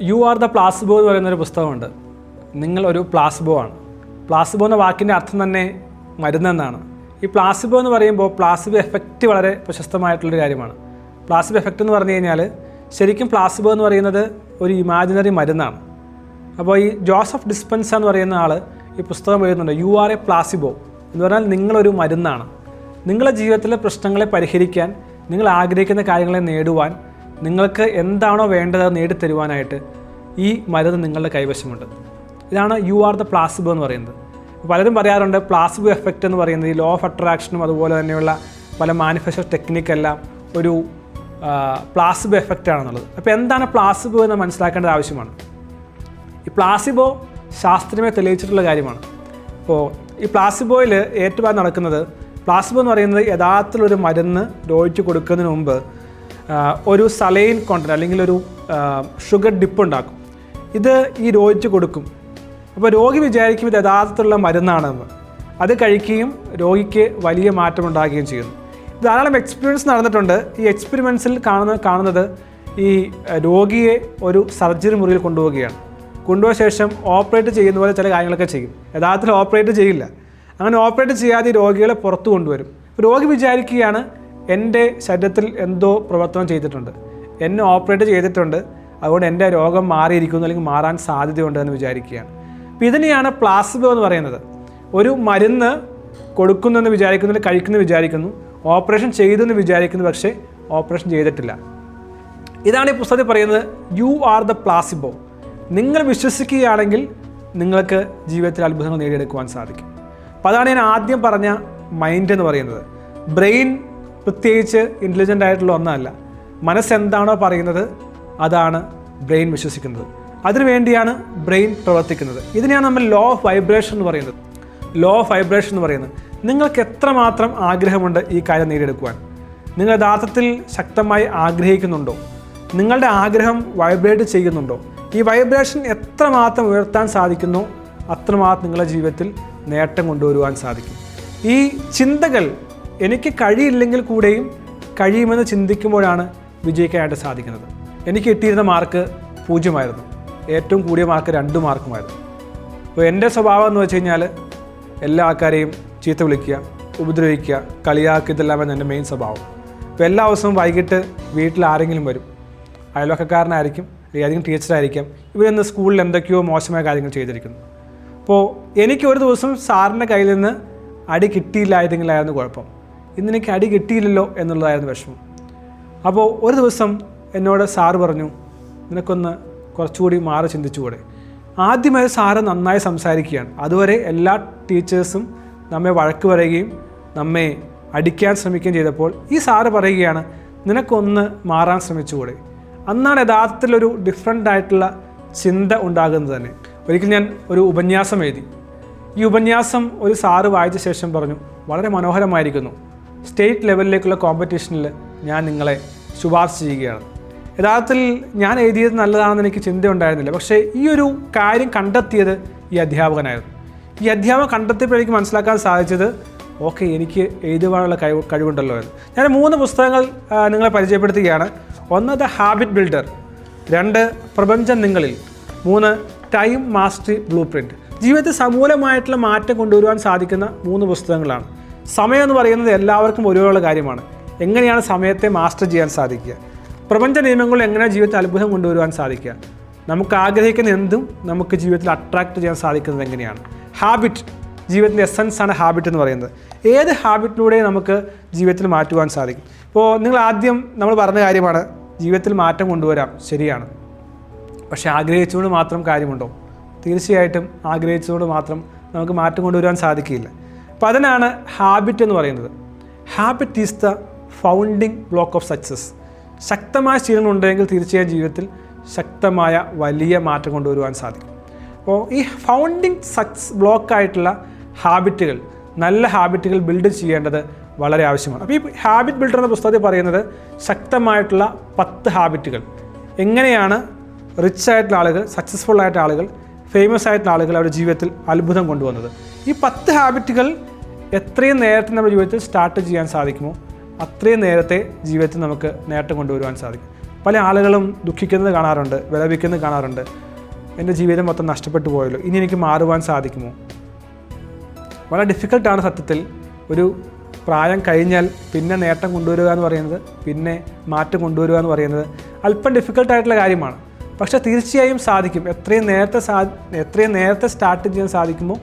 You are the പ്ലാസ്ബോ എന്ന് പറയുന്നൊരു പുസ്തകമുണ്ട്. നിങ്ങൾ ഒരു പ്ലാസ്ബോ ആണ്. പ്ലാസ്ബോ എന്ന വാക്കിന്റെ അർത്ഥം തന്നെ മരുന്നെന്നാണ് ഈ പ്ലാസിബോ എന്ന് പറയുമ്പോൾ പ്ലാസിബോ എഫക്റ്റ് വളരെ പ്രശസ്തമായിട്ടുള്ളൊരു കാര്യമാണ്. പ്ലാസിബോ എഫക്റ്റ് എന്ന് പറഞ്ഞു കഴിഞ്ഞാൽ ശരിക്കും പ്ലാസിബോ എന്ന് പറയുന്നത് ഒരു ഇമാജിനറി മരുന്നാണ്. അപ്പോൾ ഈ ജോസഫ് ഡിസ്പെൻസ എന്ന് പറയുന്ന ആൾ ഈ പുസ്തകം എഴുതുന്നുണ്ട് യു ആർ എ പ്ലാസിബോ എന്ന് പറഞ്ഞാൽ നിങ്ങളൊരു മരുന്നാണ്. നിങ്ങളുടെ ജീവിതത്തിലെ പ്രശ്നങ്ങളെ പരിഹരിക്കാൻ നിങ്ങൾ ആഗ്രഹിക്കുന്ന കാര്യങ്ങളെ നേടുവാൻ നിങ്ങൾക്ക് എന്താണോ വേണ്ടത് നേടിത്തരുവാനായിട്ട് ഈ മരുന്ന് നിങ്ങളുടെ കൈവശമുണ്ട്. ഇതാണ് യു ആർ ദ പ്ലാസിബോ എന്ന് പറയുന്നത്. പലരും പറയാറുണ്ട് പ്ലാസിബോ എഫക്റ്റ് എന്ന് പറയുന്നത് ഈ ലോ ഓഫ് അട്രാക്ഷനും അതുപോലെ തന്നെയുള്ള പല മാനിഫെസ്റ്റോ ടെക്നിക്കെല്ലാം ഒരു പ്ലാസിബോ എഫക്റ്റ് ആണെന്നുള്ളത്. അപ്പോൾ എന്താണ് പ്ലാസിബോ എന്ന് മനസ്സിലാക്കേണ്ടത് ആവശ്യമാണ്. ഈ പ്ലാസിബോ ശാസ്ത്രീയമായി തെളിയിച്ചിട്ടുള്ള കാര്യമാണ്. അപ്പോൾ ഈ പ്ലാസിബോയിൽ ഏറ്റവും നടക്കുന്നത് പ്ലാസിബോ എന്ന് പറയുന്നത് യഥാർത്ഥത്തിലൊരു മരുന്ന് രോഗിക്ക് കൊടുക്കുന്നതിന് മുമ്പ് ഒരു സലൈൻ കോണ്ടന്റ് അല്ലെങ്കിൽ ഒരു ഷുഗർ ഡിപ്പ് ഉണ്ടാക്കും. ഇത് ഈ രോഗിക്ക് കൊടുക്കും. അപ്പോൾ രോഗി വിചാരിക്കും ഇത് യഥാർത്ഥത്തിലുള്ള മരുന്നാണെന്ന്. അത് കഴിക്കുകയും രോഗിക്ക് വലിയ മാറ്റമുണ്ടാകുകയും ചെയ്യുന്നു. ധാരാളം എക്സ്പീരിയൻസ് നടന്നിട്ടുണ്ട്. ഈ എക്സ്പെരിമെൻസിൽ കാണുന്ന കാണുന്നത് ഈ രോഗിയെ ഒരു സർജറി മുറിയിൽ കൊണ്ടുപോവുകയാണ്. കൊണ്ടുപോയ ശേഷം ഓപ്പറേറ്റ് ചെയ്യുന്ന പോലെ ചില കാര്യങ്ങളൊക്കെ ചെയ്യും. യഥാർത്ഥത്തിൽ ഓപ്പറേറ്റ് ചെയ്യില്ല. അങ്ങനെ ഓപ്പറേറ്റ് ചെയ്യാതെ രോഗികളെ പുറത്തു കൊണ്ടുവരും. രോഗി വിചാരിക്കുകയാണ് എന്റെ ശരീരത്തിൽ എന്തോ പ്രവർത്തനം ചെയ്തിട്ടുണ്ട്. എന്നെ ഓപ്പറേറ്റ് ചെയ്തിട്ടുണ്ട്. അതുകൊണ്ട് എന്റെ രോഗം മാറിയിരിക്കുന്നു അല്ലെങ്കിൽ മാറാൻ സാധ്യതയുണ്ട് എന്ന് വിചാരിക്കുകയാണ്. അപ്പോൾ ഇതിനെയാണ് പ്ലാസിബോ എന്ന് പറയുന്നത്. ഒരു മരുന്ന് കൊടുക്കുന്നെന്ന് വിചാരിക്കുന്നു അല്ലെങ്കിൽ കഴിക്കുന്നു വിചാരിക്കുന്നു. ഓപ്പറേഷൻ ചെയ്തു എന്ന് വിചാരിക്കുന്നു പക്ഷേ ഓപ്പറേഷൻ ചെയ്തിട്ടില്ല. ഇതാണ് ഈ പുസ്തകത്തിൽ പറയുന്നത് യു ആർ ദ പ്ലാസിബോ നിങ്ങൾ വിശ്വസിക്കുകയാണെങ്കിൽ നിങ്ങൾക്ക് ജീവിതത്തിൽ അത്ഭുതങ്ങൾ നേടിയെടുക്കുവാൻ സാധിക്കും. അപ്പോൾ അതാണ് ഞാൻ ആദ്യം പറഞ്ഞ മൈൻഡ് എന്ന് പറയുന്നത്. ബ്രെയിൻ പ്രത്യേകിച്ച് ഇന്റലിജന്റ് ആയിട്ടുള്ള ഒന്നല്ല. മനസ്സെന്താണോ പറയുന്നത് അതാണ് ബ്രെയിൻ വിശ്വസിക്കുന്നത്. അതിനുവേണ്ടിയാണ് ബ്രെയിൻ പ്രവർത്തിക്കുന്നത്. ഇതിനെയാണ് നമ്മൾ ലോ ഓഫ് വൈബ്രേഷൻ എന്ന് പറയുന്നത്. ലോ ഓഫ് വൈബ്രേഷൻ എന്ന് പറയുന്നത്. നിങ്ങൾക്ക് എത്രമാത്രം ആഗ്രഹമുണ്ട് ഈ കാര്യം നേടിയെടുക്കുവാൻ? നിങ്ങൾ യഥാർത്ഥത്തിൽ ശക്തമായി ആഗ്രഹിക്കുന്നുണ്ടോ? നിങ്ങളുടെ ആഗ്രഹം വൈബ്രേറ്റ് ചെയ്യുന്നുണ്ടോ? ഈ വൈബ്രേഷൻ എത്രമാത്രം ഉയർത്താൻ സാധിക്കുന്നു? അത്രമാത്രം നിങ്ങളുടെ ജീവിതത്തിൽ നേട്ടം കൊണ്ടുവരുവാൻ സാധിക്കും. ഈ ചിന്തകൾ എനിക്ക് കഴിയില്ലെങ്കിൽ കൂടെയും കഴിയുമെന്ന് ചിന്തിക്കുമ്പോഴാണ് വിജയിക്കാനായിട്ട് സാധിക്കുന്നത്. എനിക്ക് കിട്ടിയിരുന്ന മാർക്ക് പൂജ്യമായിരുന്നു. ഏറ്റവും കൂടിയ മാർക്ക് രണ്ട് മാർക്കുമായിരുന്നു. അപ്പോൾ എന്റെ സ്വഭാവം എന്ന് വെച്ച് കഴിഞ്ഞാൽ എല്ലാ ആൾക്കാരെയും ചീത്ത വിളിക്കുക ഉപദ്രവിക്കുക കളിയാക്കുക ഇതെല്ലാം എന്റെ മെയിൻ സ്വഭാവം. അപ്പോൾ എല്ലാ ദിവസവും വൈകിട്ട് വീട്ടിൽ ആരെങ്കിലും വരും. അയൽവക്കക്കാരനായിരിക്കും ഏതെങ്കിലും ടീച്ചറായിരിക്കാം. ഇവരിന്ന് സ്കൂളിൽ എന്തൊക്കെയോ മോശമായ കാര്യങ്ങൾ ചെയ്തിരിക്കുന്നു. അപ്പോൾ എനിക്ക് ഒരു ദിവസം സാറിന്റെ കയ്യിൽ നിന്ന് അടി കിട്ടിയില്ലായിരുന്നെങ്കിലായിരുന്നു കുഴപ്പം. ഇന്ന് എനിക്ക് അടി കിട്ടിയില്ലല്ലോ എന്നുള്ളതായിരുന്നു വിഷമം. അപ്പോൾ ഒരു ദിവസം എന്നോട് സാറ് പറഞ്ഞു നിനക്കൊന്ന് കുറച്ചുകൂടി മാറി ചിന്തിച്ചുകൂടെ. ആദ്യമായി സാറ് നന്നായി സംസാരിക്കുകയാണ്. അതുവരെ എല്ലാ ടീച്ചേഴ്സും നമ്മെ വഴക്ക് പറയുകയും നമ്മെ അടിക്കാൻ ശ്രമിക്കുകയും ചെയ്തപ്പോൾ ഈ സാറ് പറയുകയാണ് നിനക്കൊന്ന് മാറാൻ ശ്രമിച്ചുകൂടെ. അന്നാണ് യഥാർത്ഥത്തിലൊരു ഡിഫറെന്റ് ആയിട്ടുള്ള ചിന്ത ഉണ്ടാകുന്നത് തന്നെ. ഒരിക്കൽ ഞാൻ ഒരു ഉപന്യാസം എഴുതി. ഈ ഉപന്യാസം ഒരു സാറ് വായിച്ച ശേഷം പറഞ്ഞു വളരെ മനോഹരമായിരിക്കുന്നു. സ്റ്റേറ്റ് ലെവലിലേക്കുള്ള കോമ്പറ്റീഷനിൽ ഞാൻ നിങ്ങളെ ശുപാർശ ചെയ്യുകയാണ്. യഥാർത്ഥത്തിൽ ഞാൻ എഴുതിയത് നല്ലതാണെന്ന് എനിക്ക് ചിന്തയുണ്ടായിരുന്നില്ല. പക്ഷേ ഈ ഒരു കാര്യം കണ്ടെത്തിയത് ഈ അധ്യാപകനായിരുന്നു. ഈ അധ്യാപകൻ കണ്ടെത്തിയപ്പോൾ എനിക്ക് മനസ്സിലാക്കാൻ സാധിച്ചത് ഓക്കെ എനിക്ക് എഴുതുവാനുള്ള കഴിവ് കഴിവുണ്ടല്ലോ എന്ന്. ഞാൻ മൂന്ന് പുസ്തകങ്ങൾ നിങ്ങളെ പരിചയപ്പെടുത്തുകയാണ്. ഒന്ന് ദ ഹാബിറ്റ് ബിൽഡർ രണ്ട് പ്രപഞ്ചം നിങ്ങളിൽ. മൂന്ന് ടൈം മാസ്റ്ററി ബ്ലൂ പ്രിന്റ് ജീവിതത്തിൽ സമൂലമായിട്ടുള്ള മാറ്റം കൊണ്ടുവരുവാൻ സാധിക്കുന്ന മൂന്ന് പുസ്തകങ്ങളാണ്. സമയം എന്ന് പറയുന്നത് എല്ലാവർക്കും ഒരുപോലുള്ള കാര്യമാണ്. എങ്ങനെയാണ് സമയത്തെ മാസ്റ്റർ ചെയ്യാൻ സാധിക്കുക? പ്രപഞ്ച നിയമങ്ങൾ എങ്ങനെ ജീവിതത്തിൽ അത്ഭുതം കൊണ്ടുവരുവാൻ സാധിക്കുക? നമുക്ക് ആഗ്രഹിക്കുന്ന എന്തും നമുക്ക് ജീവിതത്തിൽ അട്രാക്റ്റ് ചെയ്യാൻ സാധിക്കുന്നത് എങ്ങനെയാണ്? ഹാബിറ്റ് ജീവിതത്തിന്റെ എസൻസ് ആണ് ഹാബിറ്റ് എന്ന് പറയുന്നത്. ഏത് ഹാബിറ്റിലൂടെ നമുക്ക് ജീവിതത്തിൽ മാറ്റുവാൻ സാധിക്കും? ഇപ്പോൾ നിങ്ങൾ ആദ്യം നമ്മൾ പറഞ്ഞ കാര്യമാണ് ജീവിതത്തിൽ മാറ്റം കൊണ്ടുവരാം. ശരിയാണ്. പക്ഷേ ആഗ്രഹിച്ചുകൊണ്ട് മാത്രം കാര്യമുണ്ടോ? തീർച്ചയായിട്ടും ആഗ്രഹിച്ചുകൊണ്ട് മാത്രം നമുക്ക് മാറ്റം കൊണ്ടുവരാൻ സാധിക്കില്ല അപ്പോൾ അതിനാണ് ഹാബിറ്റ് എന്ന് പറയുന്നത്. Habit is the founding block of success ശക്തമായ ശീലങ്ങൾ ഉണ്ടെങ്കിൽ തീർച്ചയായും ജീവിതത്തിൽ ശക്തമായ വലിയ മാറ്റം കൊണ്ടുവരുവാൻ സാധിക്കും. അപ്പോൾ ഈ ഫൗണ്ടിങ് സക്സ് ബ്ലോക്കായിട്ടുള്ള ഹാബിറ്റുകൾ നല്ല ഹാബിറ്റുകൾ ബിൽഡ് ചെയ്യേണ്ടത് വളരെ ആവശ്യമാണ്. അപ്പോൾ ഈ ഹാബിറ്റ് ബിൽഡർ എന്ന പുസ്തകത്തിൽ പറയുന്നത് ശക്തമായിട്ടുള്ള പത്ത് ഹാബിറ്റുകൾ എങ്ങനെയാണ് റിച്ച് ആയിട്ടുള്ള ആളുകൾ സക്സസ്ഫുൾ ആയിട്ടുള്ള ആളുകൾ ഫേമസ് ആയിട്ടുള്ള ആളുകൾ അവരുടെ ജീവിതത്തിൽ അത്ഭുതം കൊണ്ടുവന്നത്? ഈ പത്ത് ഹാബിറ്റുകൾ എത്രയും നേരത്തെ നമ്മുടെ ജീവിതത്തിൽ സ്റ്റാർട്ട് ചെയ്യാൻ സാധിക്കുമോ അത്രയും നേരത്തെ ജീവിതത്തിൽ നമുക്ക് നേട്ടം കൊണ്ടുവരുവാൻ സാധിക്കും. പല ആളുകളും ദുഃഖിക്കുന്നത് കാണാറുണ്ട് വിലപിക്കുന്നത് കാണാറുണ്ട്. എന്റെ ജീവിതം മൊത്തം നഷ്ടപ്പെട്ടു പോയല്ലോ. ഇനി എനിക്ക് മാറുവാൻ സാധിക്കുമോ? വളരെ ഡിഫിക്കൽട്ടാണ് സത്യത്തിൽ. ഒരു പ്രായം കഴിഞ്ഞാൽ പിന്നെ നേട്ടം കൊണ്ടുവരിക എന്ന് പറയുന്നത് പിന്നെ മാറ്റം കൊണ്ടുവരിക എന്ന് പറയുന്നത് അല്പം ഡിഫിക്കൽട്ടായിട്ടുള്ള കാര്യമാണ്. പക്ഷേ തീർച്ചയായും സാധിക്കും. എത്രയും നേരത്തെ സാ എത്രയും നേരത്തെ സ്റ്റാർട്ട് ചെയ്യാൻ സാധിക്കുമോ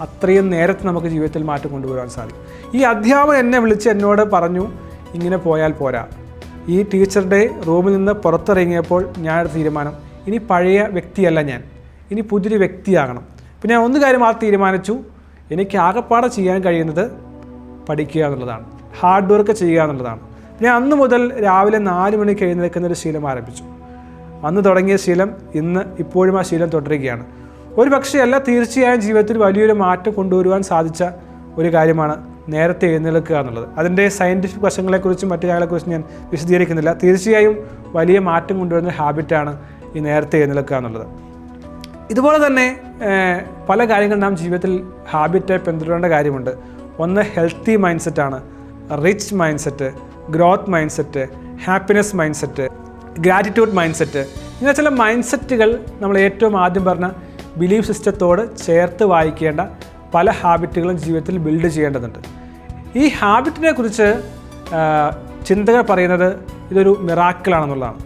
അത്രയും നേരത്തെ നമുക്ക് ജീവിതത്തിൽ മാറ്റം കൊണ്ടുവരാൻ സാധിക്കും. ഈ അധ്യാപകൻ എന്നെ വിളിച്ച് എന്നോട് പറഞ്ഞു ഇങ്ങനെ പോയാൽ പോരാ. ഈ ടീച്ചറുടെ റൂമിൽ നിന്ന് പുറത്തിറങ്ങിയപ്പോൾ ഞാനൊരു തീരുമാനം ഇനി പഴയ വ്യക്തിയല്ല ഞാൻ. ഇനി പുതിയൊരു വ്യക്തിയാകണം. പിന്നെ ഞാൻ ഒന്ന് കാര്യം ആ തീരുമാനിച്ചു എനിക്ക് ആകപ്പാടെ ചെയ്യാൻ കഴിയുന്നത് പഠിക്കുക എന്നുള്ളതാണ്. ഹാർഡ് വർക്ക് ചെയ്യുക എന്നുള്ളതാണ്. ഞാൻ അന്ന് മുതൽ രാവിലെ നാല് മണിക്ക് എഴുന്നേൽക്കുന്ന ഒരു ശീലം ആരംഭിച്ചു. അന്ന് തുടങ്ങിയ ശീലം ഇന്ന് ഇപ്പോഴും ആ ശീലം തുടരുകയാണ്. ഒരു പക്ഷേ അല്ല തീർച്ചയായും ജീവിതത്തിൽ വലിയൊരു മാറ്റം കൊണ്ടുവരുവാൻ സാധിച്ച ഒരു കാര്യമാണ് നേരത്തെ എഴുന്നേൽക്കുക എന്നുള്ളത്. അതിന്റെ സയന്റിഫിക് വശങ്ങളെക്കുറിച്ചും മറ്റു കാര്യങ്ങളെക്കുറിച്ചും ഞാൻ വിശദീകരിക്കുന്നില്ല. തീർച്ചയായും വലിയ മാറ്റം കൊണ്ടുവരുന്ന ഹാബിറ്റാണ് ഈ നേരത്തെ എഴുന്നേൽക്കുക എന്നുള്ളത്. ഇതുപോലെ തന്നെ പല കാര്യങ്ങൾ നാം ജീവിതത്തിൽ ഹാബിറ്റായി പിന്തുടരേണ്ട കാര്യമുണ്ട്. ഒന്ന് ഹെൽത്തി മൈൻഡ് സെറ്റാണ് rich mindset growth mindset happiness mindset gratitude mindset ഇങ്ങനെ ചില മൈൻഡ് സെറ്റുകൾ നമ്മൾ ഏറ്റവും ആദ്യം പറഞ്ഞ ബിലീഫ് സിസ്റ്റത്തോട് ചേർത്ത് വായിക്കേണ്ട പല ഹാബിറ്റുകളും ജീവിതത്തിൽ ബിൽഡ് ചെയ്യേണ്ടതുണ്ട്. ഈ ഹാബിറ്റിനെ കുറിച്ച് ചിന്തകൾ പറയുന്നത് ഇതൊരു മിറാക്കിളാണെന്നുള്ളതാണ്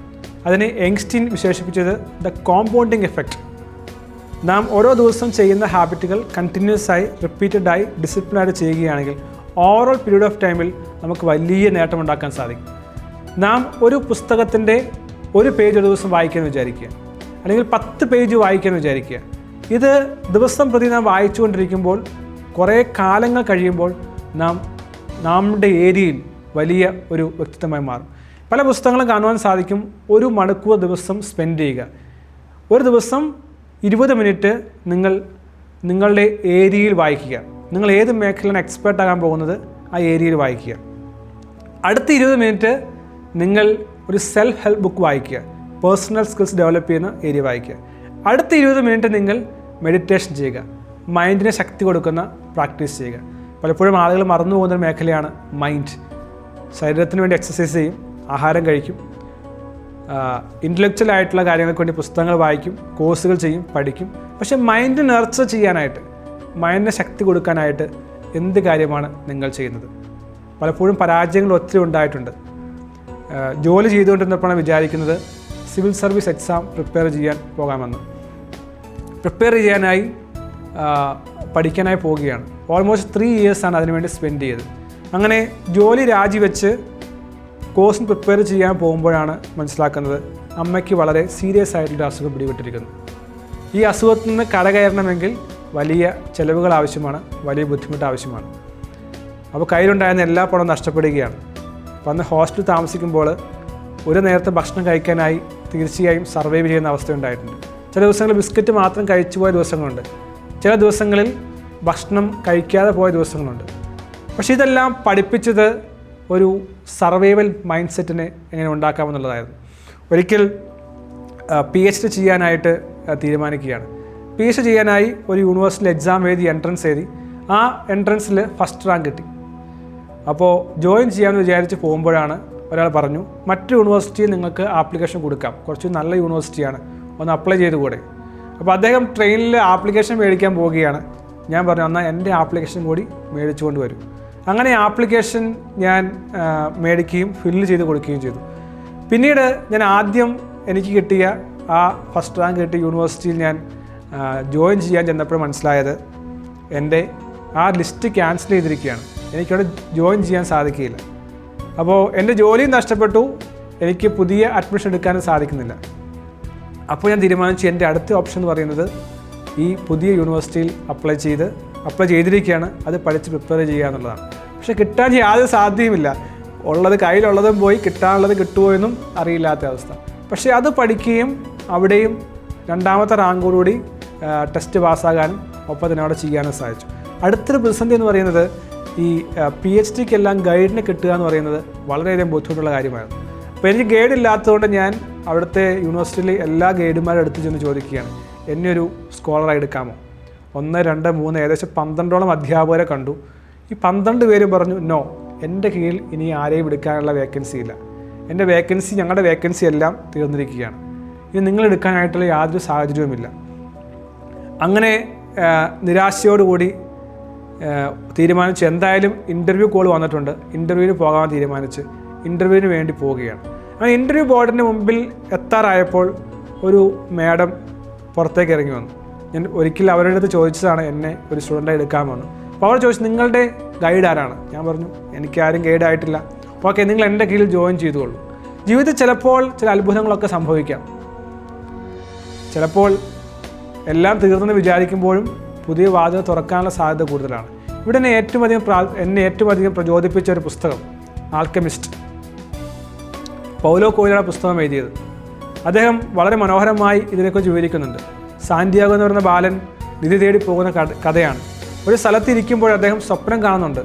അതിനെ യങ്സ്റ്റീൻ വിശേഷിപ്പിച്ചത് ദ കോമ്പൗണ്ടിങ് എഫക്റ്റ് നാം ഓരോ ദിവസം ചെയ്യുന്ന ഹാബിറ്റുകൾ കണ്ടിന്യൂസ് ആയി റിപ്പീറ്റഡ് ആയി ഡിസിപ്ലിനായിട്ട് ചെയ്യുകയാണെങ്കിൽ ഓവറോൾ പീരീഡ് ഓഫ് ടൈമിൽ നമുക്ക് വലിയ നേട്ടമുണ്ടാക്കാൻ സാധിക്കും. നാം ഒരു പുസ്തകത്തിന്റെ ഒരു പേജ് ഒരു ദിവസം വായിക്കാമെന്ന് വിചാരിക്കുക. അല്ലെങ്കിൽ പത്ത് പേജ് വായിക്കാമെന്ന് വിചാരിക്കുക. ഇത് ദിവസം പ്രതി നാം വായിച്ചുകൊണ്ടിരിക്കുമ്പോൾ കുറേ കാലങ്ങൾ കഴിയുമ്പോൾ നാം നമ്മുടെ ഏരിയയിൽ വലിയ ഒരു വ്യക്തിത്വമായി മാറും. പല പുസ്തകങ്ങളും കാണുവാൻ സാധിക്കും ഒരു മണിക്കൂർ ദിവസം സ്പെൻഡ് ചെയ്യുക. ഒരു ദിവസം ഇരുപത് മിനിറ്റ് നിങ്ങൾ നിങ്ങളുടെ ഏരിയയിൽ വായിക്കുക. നിങ്ങൾ ഏത് മേഖലയാണ് എക്സ്പേർട്ട് ആകാൻ പോകുന്നത് ആ ഏരിയയിൽ വായിക്കുക. അടുത്ത ഇരുപത് മിനിറ്റ് നിങ്ങൾ ഒരു സെൽഫ് ഹെൽപ്പ് ബുക്ക് വായിക്കുക. പേഴ്സണൽ സ്കിൽസ് ഡെവലപ്പ് ചെയ്യുന്ന ഏരിയ വായിക്കുക. അടുത്ത ഇരുപത് മിനിറ്റ് നിങ്ങൾ മെഡിറ്റേഷൻ ചെയ്യുക. മൈൻഡിന് ശക്തി കൊടുക്കുന്ന പ്രാക്ടീസ് ചെയ്യുക. പലപ്പോഴും ആളുകൾ മറന്നു പോകുന്ന ഒരു മേഖലയാണ് മൈൻഡ് ശരീരത്തിന് വേണ്ടി എക്സസൈസ് ചെയ്യും ആഹാരം കഴിക്കും ഇന്റലക്ച്വൽ ആയിട്ടുള്ള കാര്യങ്ങൾക്ക് വേണ്ടി പുസ്തകങ്ങൾ വായിക്കും കോഴ്സുകൾ ചെയ്യും പഠിക്കും. പക്ഷേ മൈൻഡ് നർച്ചർ ചെയ്യാനായിട്ട് മൈൻഡിന് ശക്തി കൊടുക്കാനായിട്ട് എന്ത് കാര്യമാണ് നിങ്ങൾ ചെയ്യുന്നത്? പലപ്പോഴും പരാജയങ്ങൾ ഒത്തിരി ഉണ്ടായിട്ടുണ്ട്. ജോലി ചെയ്തുകൊണ്ടിരുന്നപ്പോഴാണ് വിചാരിക്കുന്നത് സിവിൽ സർവീസ് എക്സാം പ്രിപ്പയർ ചെയ്യാൻ പോകാമെന്ന്. പ്രിപ്പയർ ചെയ്യാനായി പഠിക്കാനായി പോവുകയാണ്. ഓൾമോസ്റ്റ് ത്രീ ഇയേഴ്സാണ് അതിനുവേണ്ടി സ്പെൻഡ് ചെയ്തത്. അങ്ങനെ ജോലി രാജിവെച്ച് കോഴ്സിന് പ്രിപ്പയർ ചെയ്യാൻ പോകുമ്പോഴാണ് മനസ്സിലാക്കുന്നത് അമ്മയ്ക്ക് വളരെ സീരിയസ് ആയിട്ടുള്ള അസുഖം പിടിപെട്ടിരിക്കുന്നു. ഈ അസുഖത്തിൽ നിന്ന് കടകയറണമെങ്കിൽ വലിയ ചിലവുകൾ ആവശ്യമാണ് വലിയ ബുദ്ധിമുട്ട് ആവശ്യമാണ്. അപ്പോൾ കയ്യിലുണ്ടായിരുന്ന എല്ലാ പണവും നഷ്ടപ്പെടുകയാണ്. അപ്പോൾ അന്ന് ഹോസ്റ്റലിൽ താമസിക്കുമ്പോൾ ഒരു നേരത്തെ ഭക്ഷണം കഴിക്കാനായി തീർച്ചയായും സർവൈവ് ചെയ്യുന്ന അവസ്ഥ ഉണ്ടായിട്ടുണ്ട് ചില ദിവസങ്ങളിൽ ബിസ്ക്കറ്റ് മാത്രം കഴിച്ചു പോയ ദിവസങ്ങളുണ്ട്. ചില ദിവസങ്ങളിൽ ഭക്ഷണം കഴിക്കാതെ പോയ ദിവസങ്ങളുണ്ട്. പക്ഷേ ഇതെല്ലാം പഠിപ്പിച്ചത് ഒരു സർവൈവൽ മൈൻഡ് സെറ്റിനെ എങ്ങനെ ഉണ്ടാക്കാമെന്നുള്ളതായിരുന്നു ഒരിക്കൽ പി എച്ച് ഡി ചെയ്യാനായിട്ട് തീരുമാനിക്കുകയാണ്. പി എച്ച് ഡി ചെയ്യാനായി ഒരു യൂണിവേഴ്സിറ്റിയിൽ എക്സാം എഴുതി എൻട്രൻസ് എഴുതി. ആ എൻട്രൻസിൽ ഫസ്റ്റ് റാങ്ക് കിട്ടി. അപ്പോൾ ജോയിൻ ചെയ്യാമെന്ന് വിചാരിച്ച് പോകുമ്പോഴാണ് ഒരാൾ പറഞ്ഞു മറ്റു യൂണിവേഴ്സിറ്റിയിൽ നിങ്ങൾക്ക് ആപ്ലിക്കേഷൻ കൊടുക്കാം. കുറച്ച് നല്ല യൂണിവേഴ്സിറ്റിയാണ് ഒന്ന് അപ്ലൈ ചെയ്ത് കൂടെ അപ്പോൾ അദ്ദേഹം ട്രെയിനിൽ ആപ്ലിക്കേഷൻ മേടിക്കാൻ പോവുകയാണ്. ഞാൻ പറഞ്ഞു എന്നാൽ എന്റെ ആപ്ലിക്കേഷൻ കൂടി മേടിച്ചുകൊണ്ട് വരും. അങ്ങനെ ആപ്ലിക്കേഷൻ ഞാൻ മേടിക്കുകയും ഫില്ല് ചെയ്ത് കൊടുക്കുകയും ചെയ്തു. പിന്നീട് ഞാൻ ആദ്യം എനിക്ക് കിട്ടിയ ആ ഫസ്റ്റ് റാങ്ക് കിട്ടിയ യൂണിവേഴ്സിറ്റിയിൽ ഞാൻ ജോയിൻ ചെയ്യാൻ ചെന്നപ്പോൾ മനസ്സിലായത് എന്റെ ആ ലിസ്റ്റ് ക്യാൻസൽ ചെയ്തിരിക്കുകയാണ്. എനിക്കവിടെ ജോയിൻ ചെയ്യാൻ സാധിക്കുകയില്ല. അപ്പോൾ എന്റെ ജോലിയും നഷ്ടപ്പെട്ടു. എനിക്ക് പുതിയ അഡ്മിഷൻ എടുക്കാനും സാധിക്കുന്നില്ല. അപ്പോൾ ഞാൻ തീരുമാനിച്ചു എന്റെ അടുത്ത ഓപ്ഷൻ എന്ന് പറയുന്നത് ഈ പുതിയ യൂണിവേഴ്സിറ്റിയിൽ അപ്ലൈ ചെയ്ത് അപ്ലൈ ചെയ്തിരിക്കുകയാണ് അത് പഠിച്ച് പ്രിപ്പയർ ചെയ്യുക എന്നുള്ളതാണ്. പക്ഷേ കിട്ടാൻ യാതൊരു സാധ്യമില്ല ഉള്ളത് കയ്യിലുള്ളതും പോയി കിട്ടാനുള്ളത് കിട്ടുമോ എന്നും അറിയില്ലാത്ത അവസ്ഥ. പക്ഷേ അത് പഠിക്കുകയും അവിടെയും രണ്ടാമത്തെ റാങ്കോടുകൂടി ടെസ്റ്റ് പാസ്സാകാനും ഒപ്പം തന്നെ അവിടെ ചെയ്യാനും സാധിച്ചു. അടുത്തൊരു പ്രതിസന്ധി എന്ന് പറയുന്നത് ഈ പി എച്ച് ഡിക്കെല്ലാം ഗൈഡിനെ കിട്ടുക എന്ന് പറയുന്നത് വളരെയധികം ബുദ്ധിമുട്ടുള്ള കാര്യമായിരുന്നു അപ്പോൾ എനിക്ക് ഗൈഡ് ഇല്ലാത്തതുകൊണ്ട് ഞാൻ അവിടുത്തെ യൂണിവേഴ്സിറ്റിയിലെ എല്ലാ ഗൈഡുമാരുടെ അടുത്ത് ചെന്ന് ചോദിക്കുകയാണ്. എന്നെ ഒരു സ്കോളറായി എടുക്കാമോ? ഒന്ന് രണ്ട് മൂന്ന് ഏകദേശം പന്ത്രണ്ടോളം അധ്യാപകരെ കണ്ടു. ഈ പന്ത്രണ്ട് പേര് പറഞ്ഞു നോ എന്റെ കീഴിൽ ഇനി ആരെയും എടുക്കാനുള്ള വേക്കൻസി ഇല്ല. എന്റെ വേക്കൻസി ഞങ്ങളുടെ വേക്കൻസി എല്ലാം തീർന്നിരിക്കുകയാണ്. ഇനി നിങ്ങൾ എടുക്കാനായിട്ടുള്ള യാതൊരു സാഹചര്യവുമില്ല. അങ്ങനെ നിരാശയോടുകൂടി തീരുമാനിച്ചു. എന്തായാലും ഇന്റർവ്യൂ കോൾ വന്നിട്ടുണ്ട്. ഇന്റർവ്യൂവിന് പോകാൻ തീരുമാനിച്ച് ഇന്റർവ്യൂവിന് വേണ്ടി പോവുകയാണ്. അങ്ങനെ ഇന്റർവ്യൂ ബോർഡിന് മുമ്പിൽ എത്താറായപ്പോൾ ഒരു മാഡം പുറത്തേക്ക് ഇറങ്ങി വന്നു. ഞാൻ ഒരിക്കലും അവരുടെ അടുത്ത് ചോദിച്ചതാണ് എന്നെ ഒരു സ്റ്റുഡന്റായി എടുക്കാമെന്ന് അപ്പോൾ അവർ ചോദിച്ചു നിങ്ങളുടെ ഗൈഡ് ആരാണ്? ഞാൻ പറഞ്ഞു എനിക്ക് ആരും ഗൈഡ് ആയിട്ടില്ല. ഓക്കെ നിങ്ങൾ എന്റെ കീഴിൽ ജോയിൻ ചെയ്തുകൊള്ളൂ. ജീവിതത്തിൽ ചിലപ്പോൾ ചില അത്ഭുതങ്ങളൊക്കെ സംഭവിക്കാം. ചിലപ്പോൾ എല്ലാം തീർന്നെന്ന് വിചാരിക്കുമ്പോഴും പുതിയ വാതിൽ തുറക്കാനുള്ള സാധ്യത കൂടുതലാണ്. ഇവിടെ എന്നെ ഏറ്റവും അധികം പ്രാ- എന്നെ ഏറ്റവും അധികം പ്രചോദിപ്പിച്ച ഒരു പുസ്തകം ആൽക്കമിസ്റ്റ് പൗലോ കോയിലാണ് പുസ്തകം എഴുതിയത്. അദ്ദേഹം വളരെ മനോഹരമായി ഇതിനെക്കുറിച്ച് വിവരിക്കുന്നുണ്ട്. സാന്റിയാഗോ എന്ന് പറയുന്ന ബാലൻ നിധി തേടി പോകുന്ന കഥയാണ്. ഒരു സ്ഥലത്തിരിക്കുമ്പോൾ അദ്ദേഹം സ്വപ്നം കാണുന്നുണ്ട്.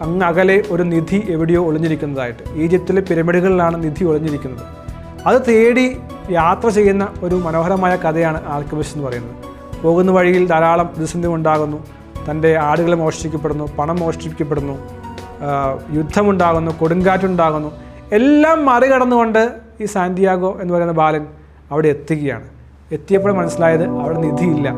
അങ്ങ് അകലെ ഒരു നിധി എവിടെയോ ഒളിഞ്ഞിരിക്കുന്നതായിട്ട്. ഈജിപ്തിലെ പിരമിഡുകളിലാണ് നിധി ഒളിഞ്ഞിരിക്കുന്നത്. അത് തേടി യാത്ര ചെയ്യുന്ന ഒരു മനോഹരമായ കഥയാണ് ആൽക്കമിസ്റ്റ് എന്ന് പറയുന്നത്. പോകുന്ന വഴിയിൽ ധാരാളം പ്രതിസന്ധി ഉണ്ടാകുന്നു. തന്റെ ആടുകളെ മോഷ്ടിക്കപ്പെടുന്നു പണം മോഷ്ടിക്കപ്പെടുന്നു യുദ്ധമുണ്ടാകുന്നു കൊടുങ്കാറ്റുണ്ടാകുന്നു. എല്ലാം മറികടന്നുകൊണ്ട് ഈ സാന്റിയാഗോ എന്ന് പറയുന്ന ബാലൻ അവിടെ എത്തുകയാണ്. എത്തിയപ്പോൾ മനസ്സിലായത് അവിടെ നിധിയില്ല.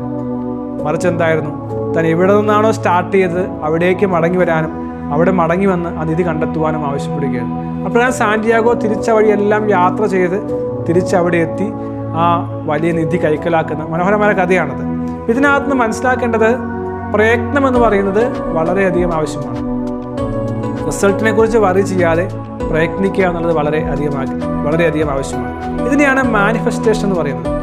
മറിച്ച് എന്തായിരുന്നു? താൻ എവിടെ നിന്നാണോ സ്റ്റാർട്ട് ചെയ്തത് അവിടേക്ക് മടങ്ങി വരാനും അവിടെ മടങ്ങി വന്ന് ആ നിധി കണ്ടെത്തുവാനും ആവശ്യപ്പെടുകയാണ്. അപ്പോഴാണ് സാന്റിയാഗോ തിരിച്ച വഴിയെല്ലാം യാത്ര ചെയ്ത് തിരിച്ചവിടെ എത്തി ആ വലിയ നിധി കൈക്കലാക്കുന്ന മനോഹരമായ കഥയാണത്. ഇതിനകത്ത് നിന്ന് മനസ്സിലാക്കേണ്ടത് പ്രയത്നം എന്ന് പറയുന്നത് വളരെയധികം ആവശ്യമാണ്. റിസൾട്ടിനെ കുറിച്ച് വറി ചെയ്യാതെ പ്രയത്നിക്കുക എന്നുള്ളത് വളരെ അധികം വളരെയധികം ആവശ്യമാണ്. ഇതിനെയാണ് മാനിഫെസ്റ്റേഷൻ എന്ന് പറയുന്നത്.